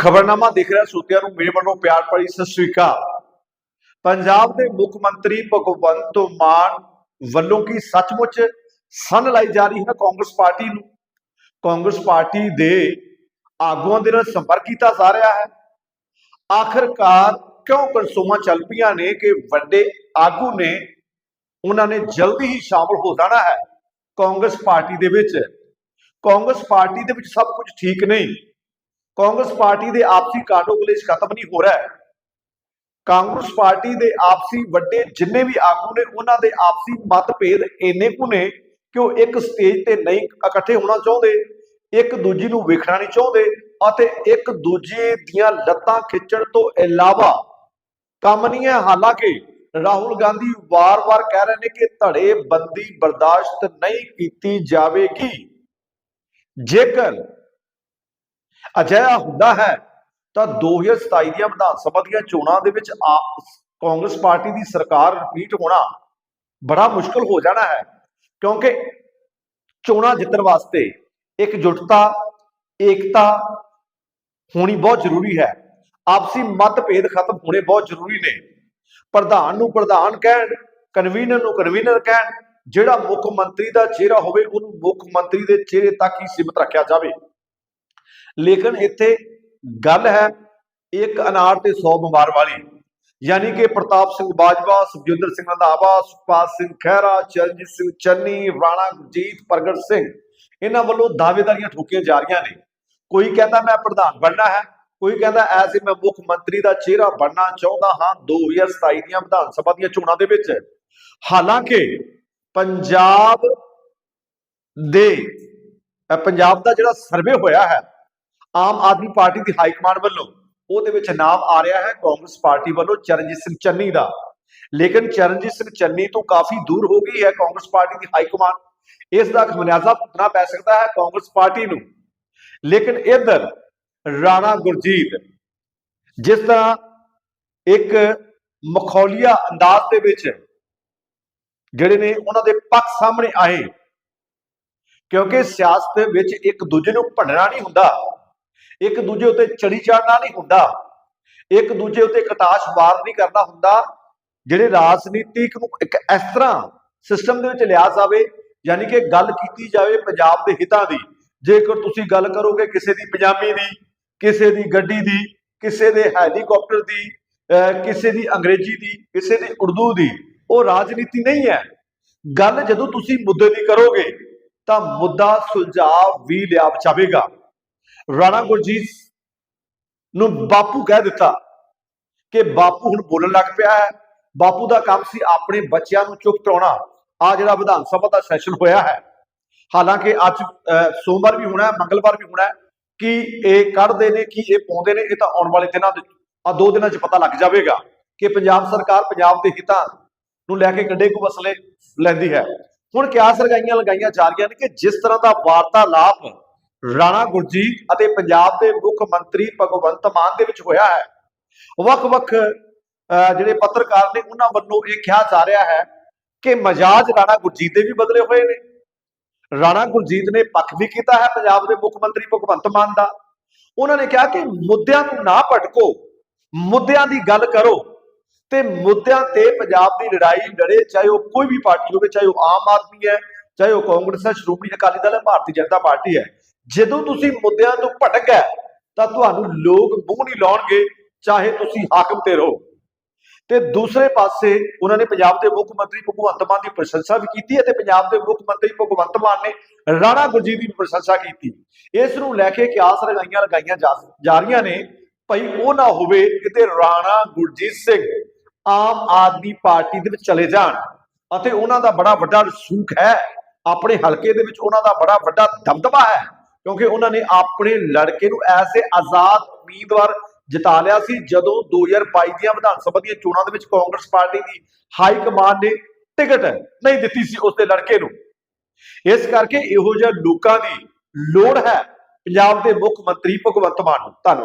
ਖਬਰਨਾਮਾ ਦੇਖ ਰਿਹਾ ਸੋਤਿਆਂ ਨੂੰ ਮੇਰੇ ਵੱਲੋਂ ਪਿਆਰ ਭਰੀ ਸਤਿ ਸ੍ਰੀ ਅਕਾਲ। ਪੰਜਾਬ ਦੇ ਮੁੱਖ ਮੰਤਰੀ ਭਗਵੰਤ ਮਾਨ ਵੱਲੋਂ ਕੀ ਸੱਚਮੁੱਚ ਸੰਨ ਲਾਈ ਜਾ ਰਹੀ ਹੈ ਕਾਂਗਰਸ ਪਾਰਟੀ ਨੂੰ? ਕਾਂਗਰਸ ਪਾਰਟੀ ਦੇ ਆਗੂਆਂ ਦੇ ਨਾਲ ਸੰਪਰਕ ਕੀਤਾ ਜਾ ਰਿਹਾ ਹੈ। ਆਖਰਕਾਰ ਕਿਉਂ ਕਨਸੂਮਾ ਚੱਲ ਪਈਆਂ ਨੇ ਕਿ ਵੱਡੇ ਆਗੂ ਨੇ ਉਹਨਾਂ ਨੇ ਜਲਦੀ ਹੀ ਸ਼ਾਮਲ ਹੋ ਜਾਣਾ ਹੈ ਕਾਂਗਰਸ ਪਾਰਟੀ ਦੇ ਵਿੱਚ? ਕਾਂਗਰਸ ਪਾਰਟੀ ਦੇ ਵਿੱਚ ਸਭ ਕੁਝ ਠੀਕ ਨਹੀਂ। ਕਾਂਗਰਸ ਪਾਰਟੀ ਦੇ ਆਪਸੀ ਕਾਟੋ ਖਤਮ ਨਹੀਂ ਹੋ ਰਿਹਾ ਹੈ। ਕਾਂਗਰਸ ਪਾਰਟੀ ਦੇ ਆਪਸੀ ਵੱਡੇ ਜਿੰਨੇ ਵੀ ਆਗੂ ਨੇ, ਉਹਨਾਂ ਦੇ ਆਪਸੀ ਮਤਭੇਦ ਇੰਨੇ ਕੁ ਨੇ ਕਿ ਉਹ ਇੱਕ ਸਟੇਜ ਤੇ ਨਹੀਂ ਇਕੱਠੇ ਹੋਣਾ ਚਾਹੁੰਦੇ, ਇੱਕ ਦੂਜੀ ਨੂੰ ਵੇਖਣਾ ਨਹੀਂ ਚਾਹੁੰਦੇ ਅਤੇ ਇੱਕ ਦੂਜੇ ਦੀਆਂ ਲੱਤਾਂ ਖਿੱਚਣ ਤੋਂ ਇਲਾਵਾ ਕੰਮ ਨਹੀਂ ਹੈ। ਹਾਲਾਂਕਿ ਰਾਹੁਲ ਗਾਂਧੀ ਵਾਰ-ਵਾਰ ਕਹਿ ਰਹੇ ਨੇ ਕਿ ਧੜੇ ਬੰਦੀ ਬਰਦਾਸ਼ਤ ਨਹੀਂ ਕੀਤੀ ਜਾਵੇਗੀ। ਜੇਕਰ ਅਜਿਹਾ ਹੁੰਦਾ ਹੈ, ਤਾਂ 2027 ਦੀਆਂ ਵਿਧਾਨ ਸਭਾ ਦੀਆਂ ਚੋਣਾਂ ਦੇ ਵਿੱਚ ਕਾਂਗਰਸ ਪਾਰਟੀ ਦੀ ਸਰਕਾਰ ਰਿਪੀਟ ਹੋਣਾ ਬੜਾ ਮੁਸ਼ਕਲ ਹੋ ਜਾਣਾ ਹੈ, ਕਿਉਂਕਿ ਚੋਣਾਂ ਜਿੱਤਣ ਵਾਸਤੇ ਇਕਜੁੱਟਤਾ, ਏਕਤਾ ਹੋਣੀ ਬਹੁਤ ਜ਼ਰੂਰੀ ਹੈ। ਆਪਸੀ ਮਤਭੇਦ ਖਤਮ ਹੋਣੇ ਬਹੁਤ ਜ਼ਰੂਰੀ ਨੇ। ਪ੍ਰਧਾਨ ਨੂੰ ਪ੍ਰਧਾਨ ਕਹਿਣ ਕਨਵੀਨਰ ਨੂੰ ਕਨਵੀਨਰ ਕਹਿਣ, ਜਿਹੜਾ ਮੁੱਖ ਮੰਤਰੀ ਦਾ ਚਿਹਰਾ ਹੋਵੇ, ਉਹਨੂੰ ਮੁੱਖ ਮੰਤਰੀ ਦੇ ਚਿਹਰੇ ਤੱਕ ਹੀ ਸੀਮਿਤ ਰੱਖਿਆ ਜਾਵੇ। ਲੇਕਿਨ ਇੱਥੇ ਗੱਲ ਹੈ ਇੱਕ ਅਨਾਰ ਤੇ 100 ਬਿਮਾਰ ਵਾਲੀ ਯਾਨੀ ਕਿ ਪ੍ਰਤਾਪ ਸਿੰਘ ਬਾਜਵਾ ਸੁਖਜਿੰਦਰ ਸਿੰਘ ਰੰਧਾਵਾ ਸੁਖਪਾਲ ਸਿੰਘ ਖਹਿਰਾ ਚਰਨਜੀਤ ਸਿੰਘ ਚੰਨੀ ਰਾਣਾ ਗੁਰਜੀਤ ਪ੍ਰਗਟ ਸਿੰਘ ਇਹਨਾਂ ਵੱਲੋਂ ਦਾਅਵੇਦਾਰੀਆਂ ਠੋਕੀਆਂ ਜਾ ਰਹੀਆਂ ਨੇ। ਕੋਈ ਕਹਿੰਦਾ ਮੈਂ ਪ੍ਰਧਾਨ ਬਣਨਾ ਹੈ ਕੋਈ ਕਹਿੰਦਾ ਐਸੇ ਮੈਂ ਮੁੱਖ ਮੰਤਰੀ ਦਾ ਚਿਹਰਾ ਬਣਨਾ ਚਾਹੁੰਦਾ ਹਾਂ 2027 ਦੀਆਂ ਵਿਧਾਨ ਸਭਾ ਦੀਆਂ ਚੋਣਾਂ ਦੇ ਵਿੱਚ। ਹਾਲਾਂਕਿ ਪੰਜਾਬ ਦੇ ਪੰਜਾਬ ਦਾ ਜਿਹੜਾ ਸਰਵੇ ਹੋਇਆ ਹੈ ਆਮ ਆਦਮੀ ਪਾਰਟੀ ਦੀ ਹਾਈ ਕਮਾਂਡ ਵੱਲੋਂ। ਉਹਦੇ ਵਿੱਚ ਨਾਮ ਆ ਰਿਹਾ ਹੈ ਕਾਂਗਰਸ ਪਾਰਟੀ ਵੱਲੋਂ ਚਰਨਜੀਤ ਸਿੰਘ ਚੰਨੀ ਦਾ। ਲੇਕਿਨ ਚਰਨਜੀਤ ਸਿੰਘ ਚੰਨੀ ਤੋਂ ਕਾਫੀ ਦੂਰ ਹੋ ਗਈ ਹੈ ਕਾਂਗਰਸ ਪਾਰਟੀ ਦੀ ਹਾਈ ਕਮਾਂਡ। ਇਸ ਦਾ ਖਮਿਆਜ਼ਾ ਭੁਗਤਣਾ ਪੈ ਸਕਦਾ ਹੈ ਕਾਂਗਰਸ ਪਾਰਟੀ ਨੂੰ। ਲੇਕਿਨ ਇਧਰ ਰਾਣਾ ਗੁਰਜੀਤ, ਜਿਸ ਤਰ੍ਹਾਂ ਇੱਕ ਮਖੌਲੀਆ ਅੰਦਾਜ਼ ਦੇ ਵਿੱਚ ਜਿਹੜੇ ਨੇ ਉਹਨਾਂ ਦੇ ਪੱਖ ਸਾਹਮਣੇ ਆਏ, ਕਿਉਂਕਿ ਸਿਆਸਤ ਵਿੱਚ ਇੱਕ ਦੂਜੇ ਨੂੰ ਭੰਡਣਾ ਨਹੀਂ ਹੁੰਦਾ। ਇੱਕ ਦੂਜੇ ਉੱਤੇ ਚੜੀ ਚੜਨਾ ਨਹੀਂ ਹੁੰਦਾ। ਇੱਕ ਦੂਜੇ ਉੱਤੇ ਕਟਾਸ਼ ਵਾਰ ਨਹੀਂ ਕਰਨਾ ਹੁੰਦਾ। ਜਿਹੜੇ ਰਾਜਨੀਤਿਕ ਨੂੰ ਇੱਕ ਇਸ ਤਰ੍ਹਾਂ ਸਿਸਟਮ ਦੇ ਵਿੱਚ ਲਿਆ ਜਾਵੇ, ਯਾਨੀ ਕਿ ਗੱਲ ਕੀਤੀ ਜਾਵੇ ਪੰਜਾਬ ਦੇ ਹਿੱਤਾਂ ਦੀ। ਜੇਕਰ ਤੁਸੀਂ ਗੱਲ ਕਰੋਗੇ ਕਿਸੇ ਦੀ ਪਜਾਮੀ ਦੀ, ਕਿਸੇ ਦੀ ਗੱਡੀ ਦੀ, ਕਿਸੇ ਦੇ ਹੈਲੀਕਾਪਟਰ ਦੀ ਕਿਸੇ ਦੀ ਅੰਗਰੇਜ਼ੀ ਦੀ, ਕਿਸੇ ਦੀ ਉਰਦੂ ਦੀ, ਉਹ ਰਾਜਨੀਤੀ ਨਹੀਂ ਹੈ। ਗੱਲ ਜਦੋਂ ਤੁਸੀਂ ਮੁੱਦੇ ਦੀ ਕਰੋਗੇ, ਤਾਂ ਮੁੱਦਾ ਸੁਲਝਾਅ ਵੀ ਲਿਆ ਜਾਵੇਗਾ। ਰਾਣਾ ਗੁਰਜੀਤ ਨੂੰ ਬਾਪੂ ਕਹਿ ਦਿੱਤਾ ਕਿ ਬਾਪੂ ਹੁਣ ਬੋਲਣ ਲੱਗ ਪਿਆ ਹੈ। ਬਾਪੂ ਦਾ ਕੰਮ ਸੀ ਆਪਣੇ ਬੱਚਿਆਂ ਨੂੰ ਚੁੱਪ ਕਰਾਉਣਾ। ਆ ਜਿਹੜਾ ਵਿਧਾਨ ਸਭਾ ਦਾ ਸੈਸ਼ਨ ਹੋਇਆ ਹੈ। ਹਾਲਾਂਕਿ ਅੱਜ ਅਹ, ਸੋਮਵਾਰ ਵੀ ਹੋਣਾ ਹੈ ਮੰਗਲਵਾਰ ਵੀ ਹੋਣਾ ਹੈ ਕਿ ਇਹ ਕੱਢਦੇ ਨੇ ਕਿ ਇਹ ਪਾਉਂਦੇ ਨੇ ਇਹ ਤਾਂ ਆਉਣ ਵਾਲੇ ਦਿਨਾਂ ਦੇ ਆ ਦੋ ਦਿਨਾਂ 'ਚ ਪਤਾ ਲੱਗ ਜਾਵੇਗਾ ਕਿ ਪੰਜਾਬ ਸਰਕਾਰ ਪੰਜਾਬ ਦੇ ਹਿੱਤਾਂ ਨੂੰ ਲੈ ਕੇ ਕਿੱਡੇ ਕੁ ਮਸਲੇ ਲੈਂਦੀ ਹੈ। ਹੁਣ ਕਿਆਸ ਲਗਾਈਆਂ ਲਗਾਈਆਂ ਜਾ ਰਹੀਆਂ ਨੇ ਕਿ ਜਿਸ ਤਰ੍ਹਾਂ ਦਾ ਵਾਰਤਾਲਾਪ ਰਾਣਾ ਗੁਰਜੀਤ ਅਤੇ ਪੰਜਾਬ ਦੇ ਮੁੱਖ ਮੰਤਰੀ ਭਗਵੰਤ ਮਾਨ ਦੇ ਵਿੱਚ ਹੋਇਆ ਹੈ। ਵੱਖ-ਵੱਖ ਅਹ, ਜਿਹੜੇ ਪੱਤਰਕਾਰ ਨੇ ਉਹਨਾਂ ਵੱਲੋਂ ਇਹ ਕਿਹਾ ਜਾ ਰਿਹਾ ਹੈ ਕਿ ਮਜਾਜ ਰਾਣਾ ਗੁਰਜੀਤ ਦੇ ਵੀ ਬਦਲੇ ਹੋਏ ਨੇ। ਰਾਣਾ ਗੁਰਜੀਤ ਨੇ ਪੱਖ ਵੀ ਕੀਤਾ ਹੈ ਪੰਜਾਬ ਦੇ ਮੁੱਖ ਮੰਤਰੀ ਭਗਵੰਤ ਮਾਨ ਦਾ। ਉਹਨਾਂ ਨੇ ਕਿਹਾ ਕਿ ਮੁੱਦਿਆਂ ਨੂੰ ਨਾ ਭਟਕੋ ਮੁੱਦਿਆਂ ਦੀ ਗੱਲ ਕਰੋ ਤੇ ਮੁੱਦਿਆਂ ਤੇ ਪੰਜਾਬ ਦੀ ਲੜਾਈ ਲੜੇ ਚਾਹੇ ਉਹ ਕੋਈ ਵੀ ਪਾਰਟੀ ਹੋਵੇ ਚਾਹੇ ਉਹ ਆਮ ਆਦਮੀ ਹੈ ਚਾਹੇ ਉਹ ਕਾਂਗਰਸ ਹੈ ਸ਼੍ਰੋਮਣੀ ਅਕਾਲੀ ਦਲ ਹੈ ਭਾਰਤੀ ਜਨਤਾ ਪਾਰਟੀ ਹੈ। ਜਦੋਂ ਤੁਸੀਂ ਮੁੱਦਿਆਂ ਤੋਂ ਭਟਕ ਗਏ, ਤਾਂ ਤੁਹਾਨੂੰ ਲੋਕ ਮੂੰਹ ਨਹੀਂ ਲਾਉਣਗੇ, ਚਾਹੇ ਤੁਸੀਂ ਹਾਕਮ ਤੇ ਰਹੋ। ਤੇ ਦੂਸਰੇ ਪਾਸੇ ਉਹਨਾਂ ਨੇ ਪੰਜਾਬ ਦੇ ਮੁੱਖ ਮੰਤਰੀ ਭਗਵੰਤ ਮਾਨ ਦੀ ਪ੍ਰਸ਼ੰਸਾ ਵੀ ਕੀਤੀ ਅਤੇ ਪੰਜਾਬ ਦੇ ਮੁੱਖ ਮੰਤਰੀ ਭਗਵੰਤ ਮਾਨ ਨੇ ਰਾਣਾ ਗੁਰਜੀਤ ਦੀ ਪ੍ਰਸ਼ੰਸਾ ਕੀਤੀ। ਇਸ ਨੂੰ ਲੈ ਕੇ ਕਿਆਸ ਲਗਾਈਆਂ ਲਗਾਈਆਂ ਜਾ ਜਾ ਰਹੀਆਂ ਨੇ, ਭਈ ਉਹ ਨਾ ਹੋਵੇ ਕਿਤੇ ਰਾਣਾ ਗੁਰਜੀਤ ਸਿੰਘ ਆਮ ਆਦਮੀ ਪਾਰਟੀ ਦੇ ਵਿੱਚ ਚਲੇ ਜਾਣ ਅਤੇ ਉਹਨਾਂ ਦਾ ਬੜਾ ਵੱਡਾ ਰਸੂਖ ਹੈ। ਆਪਣੇ ਹਲਕੇ ਦੇ ਵਿੱਚ ਉਹਨਾਂ ਦਾ ਬੜਾ ਵੱਡਾ ਦਬਦਬਾ ਹੈ। ਕਿਉਂਕਿ ਉਹਨਾਂ ਨੇ ਆਪਣੇ ਲੜਕੇ ਨੂੰ ਐਸੇ ਆਜ਼ਾਦ ਉਮੀਦਵਾਰ ਜਿਤਾ ਲਿਆ ਸੀ, ਜਦੋਂ 2022 ਦੀਆਂ ਵਿਧਾਨ ਸਭਾ ਦੀਆਂ ਚੋਣਾਂ ਦੇ ਵਿੱਚ ਕਾਂਗਰਸ ਪਾਰਟੀ ਦੀ ਹਾਈ ਕਮਾਂਡ ਨੇ ਟਿਕਟ ਨਹੀਂ ਦਿੱਤੀ ਸੀ ਉਸ ਦੇ ਲੜਕੇ ਨੂੰ। ਇਸ ਕਰਕੇ ਇਹੋ ਜਿਹੇ ਲੋਕਾਂ ਦੀ ਲੋੜ ਹੈ, ਪੰਜਾਬ ਦੇ ਮੁੱਖ ਮੰਤਰੀ ਭਗਵੰਤ ਮਾਨ ਨੂੰ। ਧੰਨਵਾਦ।